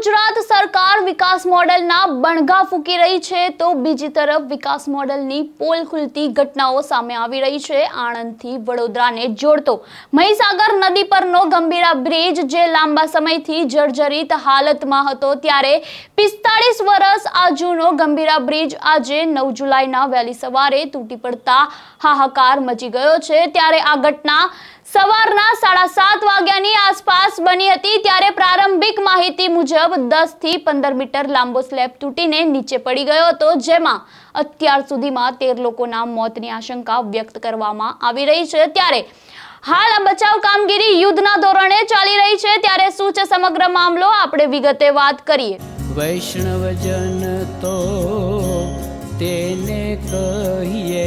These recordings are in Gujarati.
ગુજરાત સરકાર વિકાસ મોડેલના બણગા ફૂકી રહી છે તો બીજી તરફ વિકાસ મોડેલની પોલ ખુલતી ઘટનાઓ સામે આવી રહી છે. આણંદથી વડોદરાને જોડતો મહીસાગર નદી પરનો ગંભીરા બ્રિજ જે લાંબા સમયથી જર્જરિત હાલતમાં હતો ત્યારે પિસ્તાળીસ વર્ષ આ જૂનો ગંભીરા બ્રિજ આજે નવ જુલાઈના વહેલી સવારે તૂટી પડતા હાહાકાર મચી ગયો છે. ત્યારે આ ઘટના સવારના સાડા સાત વાગ્યાની આસપાસ બની હતી ત્યારે પ્રારંભિક માહિતી મુજબ દસથી પંદર મીટર લાંબો સ્લેબ તૂટીને નીચે પડી ગયો હતો, જેમાં અત્યાર સુધીમાં તેર લોકોના મોતની આશંકા વ્યક્ત કરવામાં આવી રહી છે. ત્યારે હાલ આ બચાવ કામગીરી યુદ્ધના ધોરણે ચાલી રહી છે. ત્યારે શું છે સમગ્ર મામલો? આપણે વિગતે વાત કરીએ. વૈષ્ણવજન તો તેને કહીએ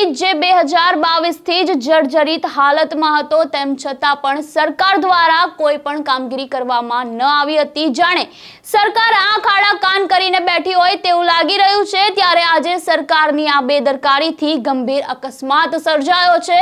ગંભીરા જે બે હજાર બાવીસથી જ જર્જરિત હાલતમાં હતો, તેમ છતાં પણ સરકાર દ્વારા કોઈ પણ કામગીરી કરવામાં ન આવી હતી. જાણે સરકાર આંખ આડા કાન કરીને બેઠી હોય તેવું લાગી રહ્યું છે, ત્યારે આજે સરકારની આ બેદરકારીથી ગંભીર અકસ્માત સર્જાયો છે.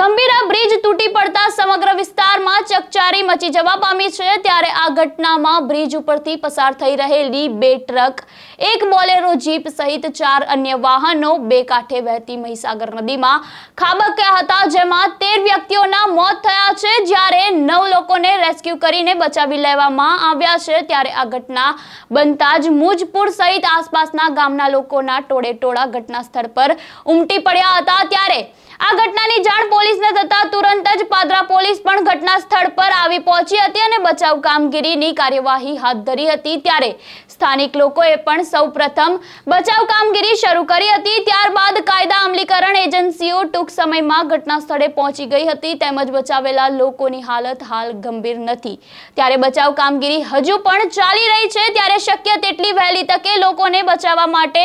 ગંભીરા બ્રિજ તૂટી પડતા સમગ્ર વિસ્તારમાં ચકચારી મચી જવા પામી છે, ત્યારે આ ઘટનામાં બ્રિજ ઉપરથી પસાર થઈ રહેલી બે ટ્રક, એક બોલેરો જીપ સહિત ચાર અન્ય વાહનો બે કાંઠે વહેતી મહીસાગર નદીમાં ખાબક્યા હતા, જેમાં તેર વ્યક્તિઓના મોત થયા છે. જ્યારે નવ લોકોને રેસ્ક્યુ કરીને બચાવી લેવામાં આવ્યા છે, ત્યારે આ ઘટના બનતા જ મુજપુર સહિત આસપાસના ગામના લોકોના ટોળે ટોળા ઘટના સ્થળ પર ઉમટી પડ્યા હતા. ત્યારે આ ઘટનાની જાણ પોલીસને થતા તુરંત જ પાદરા પોલીસ પણ ઘટના સ્થળ પર આવી પહોંચી હતી અને બચાવ કામગીરીની કાર્યવાહી હાથ ધરી હતી. ત્યારે સ્થાનિક લોકોએ પણ સૌપ્રથમ બચાવ કામગીરી શરૂ કરી હતી. ત્યારબાદ કાયદા અમલીકરણ એજન્સીઓ ટૂંક સમયમાં ઘટના સ્થળે પહોંચી ગઈ હતી. તેમજ બચાવેલા લોકોની હાલત હાલ ગંભીર નથી. ત્યારે બચાવ કામગીરી હજુ પણ ચાલી રહી છે. ત્યારે શક્ય તેટલી વહેલી તકે લોકોને બચાવવા માટે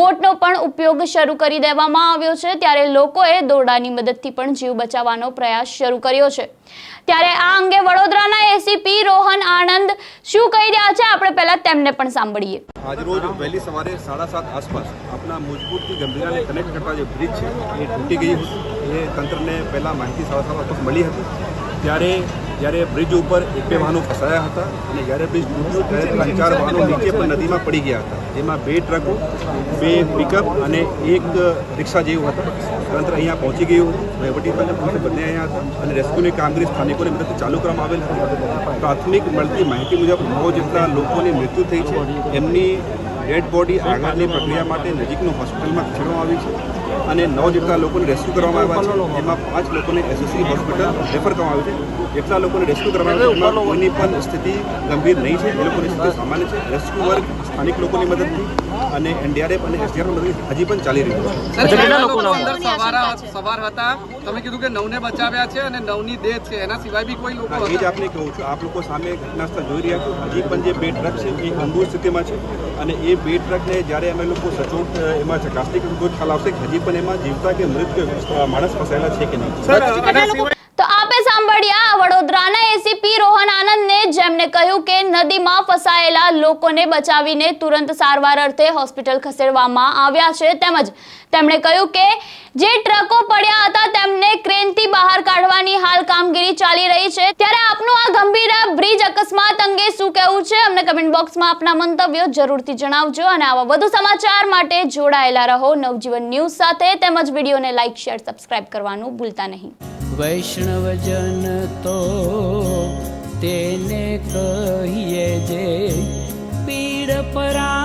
બોટનો પણ ઉપયોગ શરૂ કરી દેવામાં આવ્યો છે. ત્યારે લોકોએ દોરડાની મદદથી પણ જીવ બચાવવાનો પ્રયાસ શરૂ કર્યો છે. ત્યારે આ અંગે વડોદરાના એસીપી રોહન આનંદ શું કહી રહ્યા છે? આપણે પહેલા તેમને પણ સાંભળીએ. આજરોજ વહેલી સવારે સાડા સાત આસપાસ આપણા મુજબૂતથી ગંભીરાને કનેક્ટ કરતા જે બ્રિજ છે, એ તૂટી ગઈ એ તંત્રને પહેલાં માહિતી સાડા સાત આસપાસ મળી હતી. ત્યારે જ્યારે બ્રિજ ઉપર એક બે વાહનો ફસાયા હતા અને જ્યારે બ્રિજ તૂટ્યું ત્યારે ત્રણ ચાર વાહનો નીચે પણ નદીમાં પડી ગયા હતા. જેમાં બે ટ્રકો, બે પિકઅપ અને એક રિક્ષા જેવું હતા. તંત્ર અહીંયા પહોંચી ગયું. વહીવટીતંત્ર પોલીસ બંને અહીંયા અને રેસ્ક્યુની કામગીરી સ્થાનિકોની મદદથી ચાલુ કરવામાં આવેલ પ્રાથમિક મળતી માહિતી મુજબ નવ જેટલા લોકોની મૃત્યુ થઈ છે. એમની ડેડ બોડી આગળની પ્રક્રિયા માટે નજીકનું હોસ્પિટલમાં ખસેડવામાં આવી છે. અને નવ જેટલા લોકોને રેસ્ક્યુ કરવામાં આવ્યા છે. એમાં પાંચ લોકોને એસએસસી હોસ્પિટલ રેફર કરવામાં આવ્યું છે. જેટલા લોકોને રેસ્ક્યુ કરવામાં આવ્યું છે એમાં કોઈની પણ સ્થિતિ ગંભીર નહીં છે. એ લોકોની સ્થિતિ સામાન્ય છે. રેસ્ક્યુ વર્ગ સ્થાનિક લોકોની મદદથી અને એનડીઆરએફ અને એસડીઆરએફ મદદથી હજી પણ ચાલી રહ્યું છે. સવાર સવાર હતા. તમે કીધું કે નવને બચાવ્યા છે અને નવની ડેથ છે. એના સિવાય બી કોઈ લોકો એ જ આપને કહું છું. આપ લોકો સામે ઘટના સ્થળ જોઈ રહ્યા છો. હજી પણ જે બે ટ્રક છે એ ગંભીર સ્થિતિમાં છે. અને એ બે ટ્રકને જ્યારે અમે લોકો સચોટ એમાં ચકાસણી કરીશું તો ખ્યાલ આવશે કે હજી પણ એમાં જીવતા કે મૃત માણસ ફસાયેલા છે કે નહીં? તો આપે સાંભળ્યા વડોદરાના એસીપી રોહન આનંદને જેમને કહ્યું કે નદીમાં ફસાયેલા લોકોને બચાવીને તુરંત સારવાર અર્થે હોસ્પિટલ ખસેડવામાં આવ્યા છે. તેમજ તેમણે કહ્યું કે જે ટ્રકો પડ્યા હતા તેમને ક્રેનથી બહાર કાઢવાની હાલ કામગીરી ચાલી રહી છે. ત્યારે આપનું આ ગંભીર બ્રિજ શું કહેવું છે? અમને કમેન્ટ બોક્સમાં આપના મંતવ્યો જરૂરથી જણાવજો અને આવા વધુ સમાચાર માટે જોડાયેલા રહો નવજીવન ન્યૂઝ સાથે. તેમજ વિડીયોને લાઇક શેર સબસ્ક્રાઇબ કરવાનું ભૂલતા નહીં. વૈષ્ણવજન તો તેને કહીએ જે પીડ પરા